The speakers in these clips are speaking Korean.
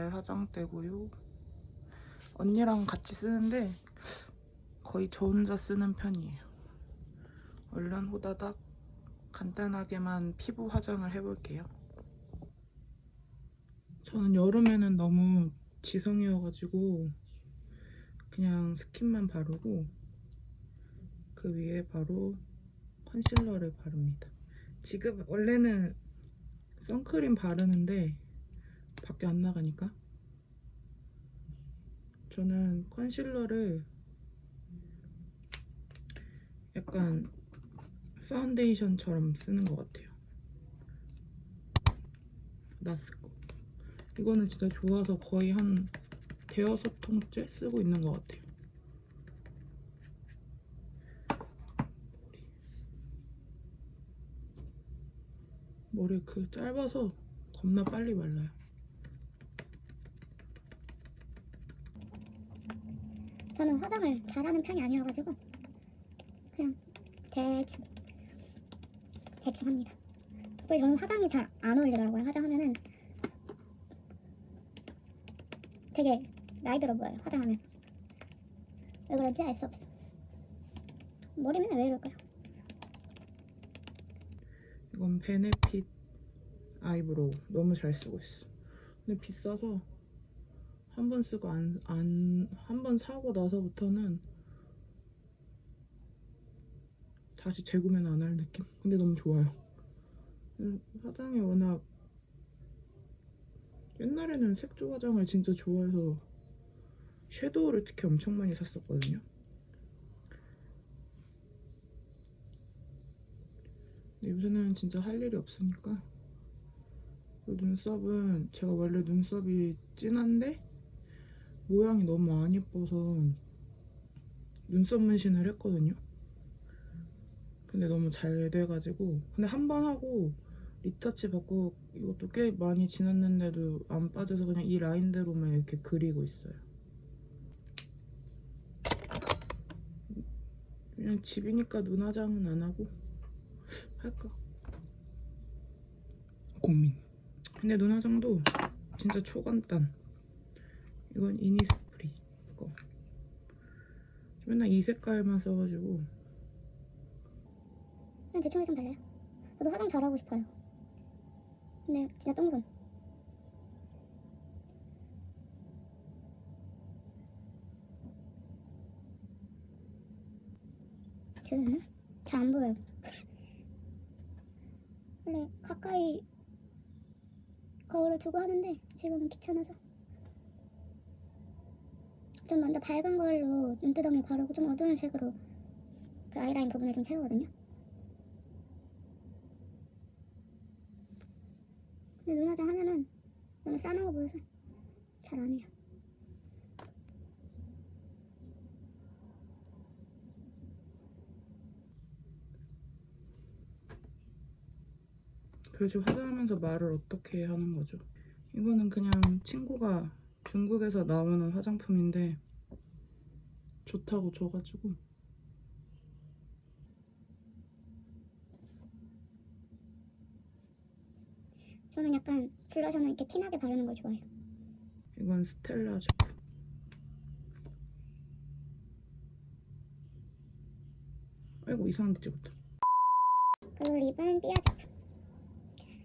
나의 화장대고요. 언니랑 같이 쓰는데 거의 저 혼자 쓰는 편이에요. 얼른 호다닥 간단하게만 피부 화장을 해볼게요. 저는 여름에는 너무 지성이어가지고 그냥 스킨만 바르고 그 위에 바로 컨실러를 바릅니다. 지금 원래는 선크림 바르는데 밖에 안 나가니까 저는 컨실러를 약간 파운데이션처럼 쓰는 것 같아요. 나스 거. 이거는 진짜 좋아서 거의 한 대여섯 통째 쓰고 있는 것 같아요. 머리 그 짧아서 겁나 빨리 말라요. 저는 화장을 잘하는 편이 아니어가지고 그냥 대충 대충 합니다. 왜 저는 화장이 잘 안 어울리더라고요. 화장하면은 되게 나이 들어 보여요. 화장하면 왜 그런지 알 수 없어. 머리 맨날 왜 이럴까요? 이건 베네핏 아이브로우 너무 잘 쓰고 있어. 근데 비싸서 한 번 쓰고 안 안 한 번 사고 나서부터는 다시 재구매는 안 할 느낌. 근데 너무 좋아요. 음, 화장이 워낙 옛날에는 색조 화장을 진짜 좋아해서 섀도우를 특히 엄청 많이 샀었거든요. 근데 요새는 진짜 할 일이 없으니까 이 눈썹은 제가 원래 눈썹이 진한데 모양이 너무 안 예뻐서 눈썹 문신을 했거든요. 근데 너무 잘 돼가지고 근데 한 번 하고 리터치 받고 이것도 꽤 많이 지났는데도 안 빠져서 그냥 이 라인대로만 이렇게 그리고 있어요. 그냥 집이니까 눈 화장은 안 하고 할까? 고민. 근데 눈 화장도 진짜 초간단. 이건 이니스프리 거. 맨날 이 색깔만 써가지고 그냥 대충 해좀 달래요. 저도 화장 잘하고 싶어요. 근데 진짜 똥손. 저는 잘안 보여요. 원래 가까이 거울을 두고 하는데 지금은 귀찮아서 좀 먼저 밝은 걸로 눈두덩이 바르고 좀 어두운 색으로 그 아이라인 부분을 좀 채우거든요. 근데 눈화장 하면은 너무 싸나워 보여서 잘 안 해요. 도대체 화장하면서 말을 어떻게 하는 거죠? 이거는 그냥 친구가 중국에서 나오는 화장품인데 좋다고 줘가지고 저는 약간 블러셔는 이렇게 티나게 바르는 걸 좋아해요. 이건 스텔라 제품. 아이고 이상한데 찍었다. 그리고 립은 삐아 제품.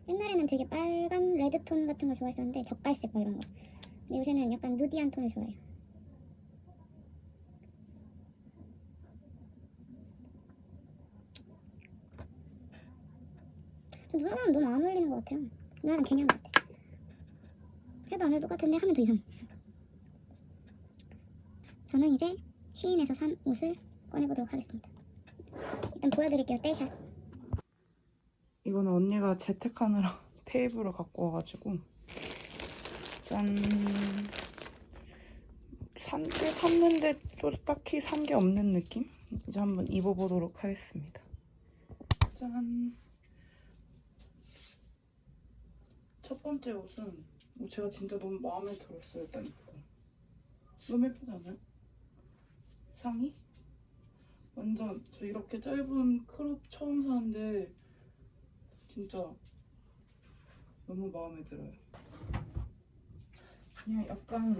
옛날에는 되게 빨간 레드톤 같은 걸 좋아했었는데 젓갈색 막 이런 거. 근데 요새는 약간 누디한 톤을 좋아해요. 누나랑 너무 안 어울리는 것 같아요. 누나는 개념 같아. 해도 안 해도 똑같은데 하면 더 이상해. 저는 이제 시인에서 산 옷을 꺼내보도록 하겠습니다. 일단 보여드릴게요. 떼샷. 이거는 언니가 재택하느라 테이블을 갖고 와가지고 짠. 산게 샀는데 또 딱히 산 게 없는 느낌? 이제 한번 입어보도록 하겠습니다. 짠. 첫 번째 옷은 뭐 제가 진짜 너무 마음에 들었어요. 일단 입고. 너무 예쁘지 않아요? 상의? 완전 저 이렇게 짧은 크롭 처음 사는데 진짜 너무 마음에 들어요. 그냥 약간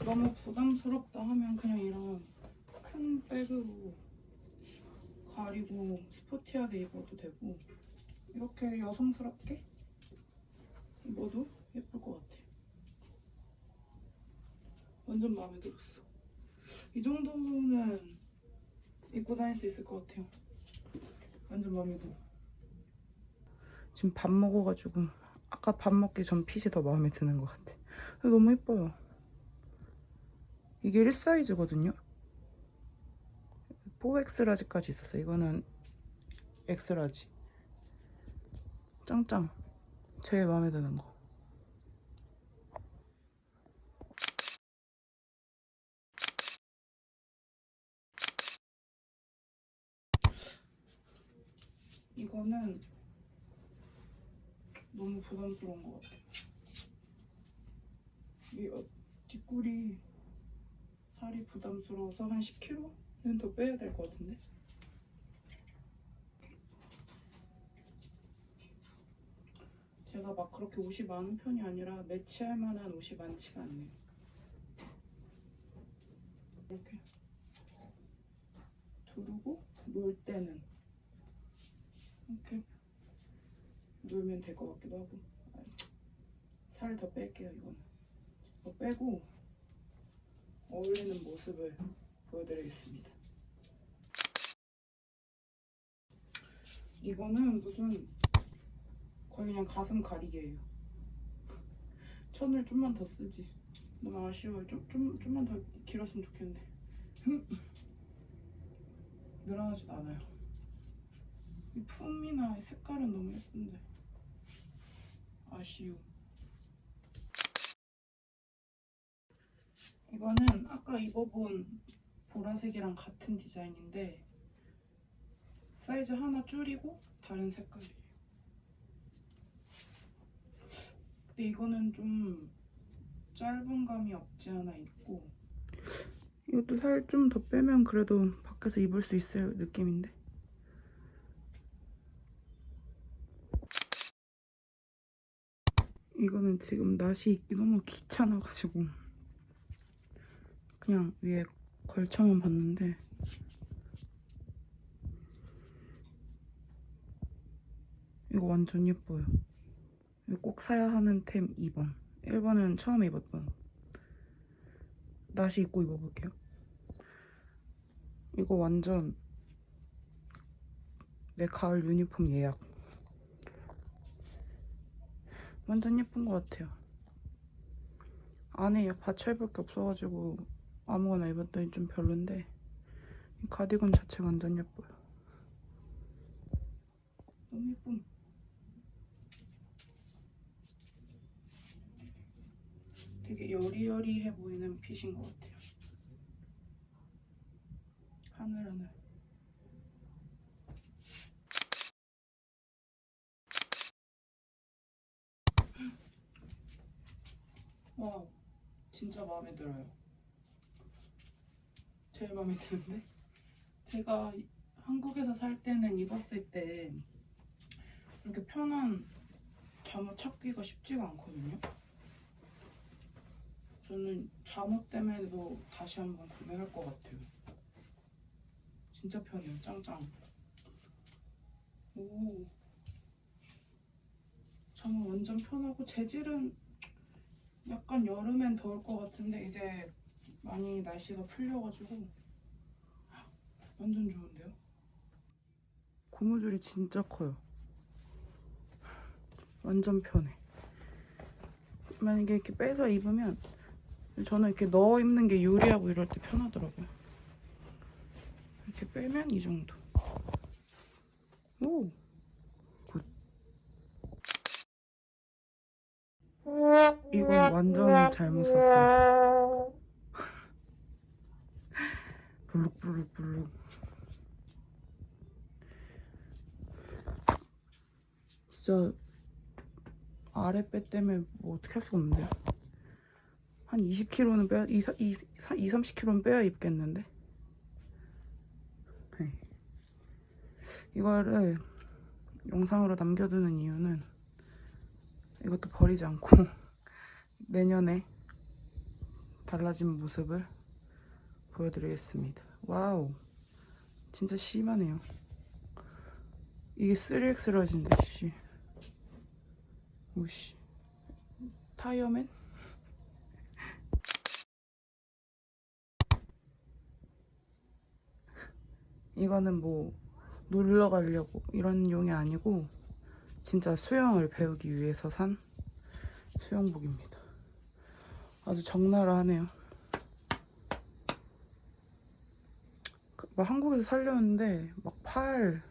너무 부담스럽다 하면 그냥 이런 큰 백으로 가리고 스포티하게 입어도 되고 이렇게 여성스럽게 입어도 예쁠 것 같아. 완전 마음에 들었어. 이 정도는 입고 다닐 수 있을 것 같아요. 완전 마음에 들어. 지금 밥 먹어가지고 아까 밥 먹기 전 핏이 더 마음에 드는 것 같아. 너무 예뻐요. 이게 1 사이즈거든요. 4X라지까지 있었어요. 이거는 X라지. 짱짱. 제일 마음에 드는 거. 이거는 너무 부담스러운 것 같아요. 이 어, 뒷골이 살이 부담스러워서 한 10kg는 더 빼야 될 것 같은데. 제가 막 그렇게 옷이 많은 편이 아니라 매치할 만한 옷이 많지가 않네요. 이렇게 두르고 놀 때는 이렇게 놀면 될 것 같기도 하고 살 더 뺄게요 이거는 이거 빼고 어울리는 모습을 보여드리겠습니다. 이거는 무슨 거의 그냥 가슴 가리개예요. 천을 좀만 더 쓰지. 너무 아쉬워요. 좀, 좀, 좀만 더 길었으면 좋겠는데. 늘어나지도 않아요. 이 품이나 이 색깔은 너무 예쁜데. 아쉬워 이거는 아까 입어본 보라색이랑 같은 디자인인데 사이즈 하나 줄이고 다른 색깔이에요. 근데 이거는 좀 짧은 감이 없지 않아 있고 이것도 살 좀 더 빼면 그래도 밖에서 입을 수 있을 느낌인데? 이거는 지금 낫이 입기 너무 귀찮아가지고 그냥 위에 걸쳐만 봤는데. 이거 완전 예뻐요. 이거 꼭 사야 하는 템 2번. 1번은 처음 입었던. 낫이 입고 입어볼게요. 이거 완전 내 가을 유니폼 예약. 완전 예쁜 것 같아요. 안에 받쳐입을 게 없어가지고 아무거나 입었더니 좀 별론데 이 가디건 자체가 완전 예뻐요. 너무 예쁨. 되게 여리여리해 보이는 핏인 것 같아요. 하늘하늘. 와, 진짜 마음에 들어요. 제일 마음에 드는데? 제가 이- 한국에서 살 때는 입었을 때 이렇게 편한 잠옷 찾기가 쉽지가 않거든요. 저는 잠옷 때문에도 다시 한번 구매할 것 같아요. 진짜 편해요, 짱짱. 오. 잠옷 완전 편하고 재질은 약간 여름엔 더울 것 같은데 이제 많이 날씨가 풀려가지고 완전 좋은데요? 고무줄이 진짜 커요. 완전 편해. 만약에 이렇게 빼서 입으면 저는 이렇게 넣어 입는 게 요리하고 이럴 때 편하더라고요. 이렇게 빼면 이 정도. 오. 굿. 이건 완전 잘못 샀어요. 블룩블룩블룩. 진짜 아랫배 때문에 뭐 어떻게 할 수가 없는데요. 한 20kg는 빼야, 2, 2, 2 30kg는 빼야 입겠는데. 네. 이거를 영상으로 남겨두는 이유는 이것도 버리지 않고 내년에 달라진 모습을 보여드리겠습니다. 와우, 진짜 심하네요. 이게 3X라진데 씨. 오씨. 타이어맨? 이거는 뭐 놀러 가려고 이런 용이 아니고 진짜 수영을 배우기 위해서 산 수영복입니다. 아주 적나라하네요. 막 한국에서 살려는데 막 팔,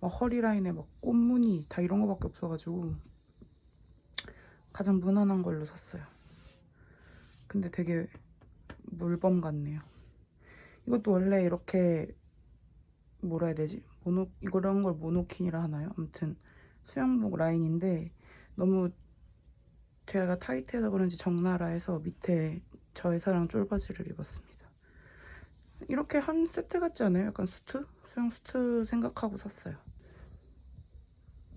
막 허리 라인에 막 꽃무늬 다 이런 거밖에 없어가지고 가장 무난한 걸로 샀어요. 근데 되게 물범 같네요. 이것도 원래 이렇게 뭐라 해야 되지? 모노 이런 걸 모노킨이라 하나요? 아무튼 수영복 라인인데 너무 제가 타이트해서 그런지 적나라해서 밑에 저의 사랑 쫄바지를 입었습니다. 이렇게 한 세트 같지 않아요? 약간 수트? 수영 수트 생각하고 샀어요.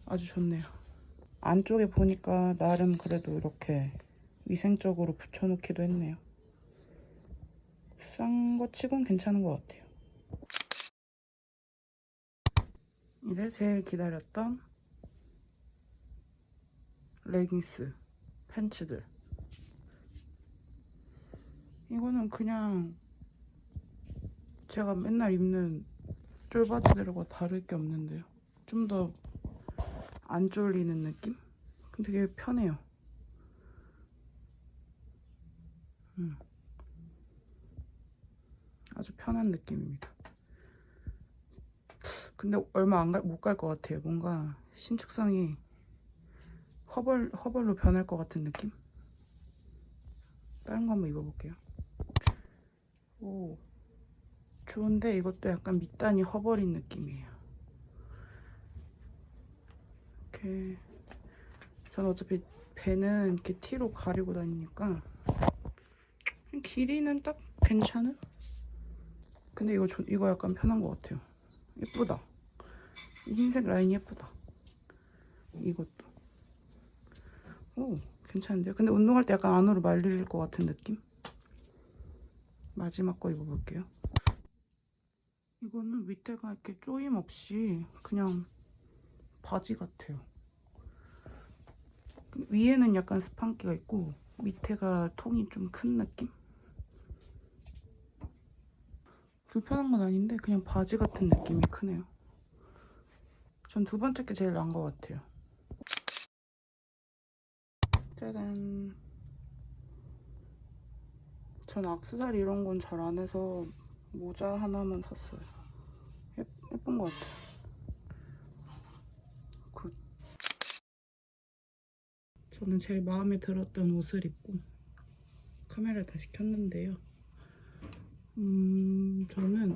아주 좋네요. 안쪽에 보니까 나름 그래도 이렇게 위생적으로 붙여놓기도 했네요. 싼 거 치곤 괜찮은 것 같아요. 이제 제일 기다렸던 레깅스, 팬츠들. 이거는 그냥 제가 맨날 입는 쫄바지들과 다를 게 없는데요. 좀 더 안 쫄리는 느낌? 되게 편해요. 음. 아주 편한 느낌입니다. 근데 얼마 안못 갈 것 같아요. 뭔가 신축성이 허벌 허벌로 변할 것 같은 느낌. 다른 거 한번 입어볼게요. 오, 좋은데 이것도 약간 밑단이 허벌인 느낌이에요. 이렇게 저는 어차피 배는 이렇게 티로 가리고 다니니까 길이는 딱 괜찮은? 근데 이거 저, 이거 약간 편한 것 같아요. 예쁘다. 이 흰색 라인 예쁘다. 이것도. 오, 괜찮은데요? 근데 운동할 때 약간 안으로 말릴 것 같은 느낌? 마지막 거 입어볼게요. 이거는 밑에가 이렇게 조임 없이 그냥 바지 같아요. 위에는 약간 스판기가 있고 밑에가 통이 좀 큰 느낌? 불편한 건 아닌데 그냥 바지 같은 느낌이 크네요. 전 두 번째 게 제일 나은 것 같아요. 짜잔. 전 악세사리 이런 건 잘 안 해서 모자 하나만 샀어요. 예, 예쁜 것 같아요. 굿. 저는 제일 마음에 들었던 옷을 입고 카메라를 다시 켰는데요. 음, 저는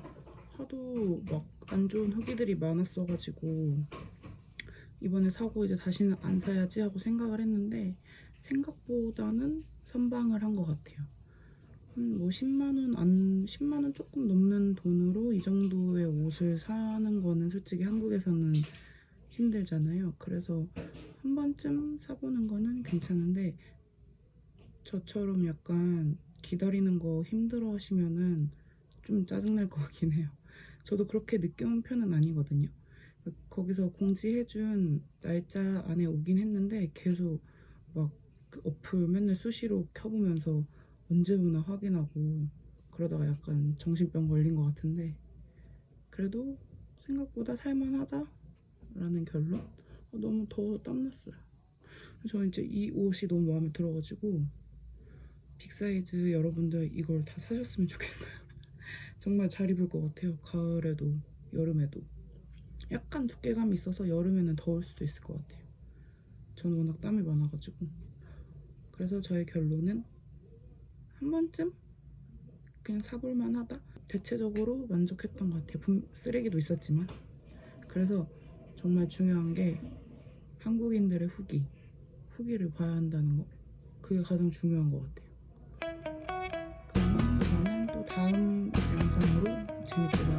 하도 막 안 좋은 후기들이 많았어가지고 이번에 사고 이제 다시는 안 사야지 하고 생각을 했는데 생각보다는 선방을 한 것 같아요. 한뭐 10만 원 안, 10만 원 조금 넘는 돈으로 이 정도의 옷을 사는 거는 솔직히 한국에서는 힘들잖아요. 그래서 한 번쯤 사보는 거는 괜찮은데 저처럼 약간 기다리는 거 힘들어 하시면은 좀 짜증날 것 같긴 해요. 저도 그렇게 늦게 온 편은 아니거든요. 거기서 공지해준 날짜 안에 오긴 했는데 계속 막 그 어플 맨날 수시로 켜보면서 언제 오나 확인하고 그러다가 약간 정신병 걸린 것 같은데 그래도 생각보다 살만하다 라는 결론? 어, 너무 더 땀났어요. 저는 이제 이 옷이 너무 마음에 들어가지고 빅사이즈 여러분들 이걸 다 사셨으면 좋겠어요. 정말 잘 입을 것 같아요. 가을에도 여름에도 약간 두께감이 있어서 여름에는 더울 수도 있을 것 같아요. 저는 워낙 땀이 많아가지고 그래서 저의 결론은 한 번쯤 그냥 사볼만 하다. 대체적으로 만족했던 것 같아요. 쓰레기도 있었지만. 그래서 정말 중요한 게 한국인들의 후기 후기를 봐야 한다는 거. 그게 가장 중요한 것 같아요. 그러면 저는 또 다음 영상으로 재밌게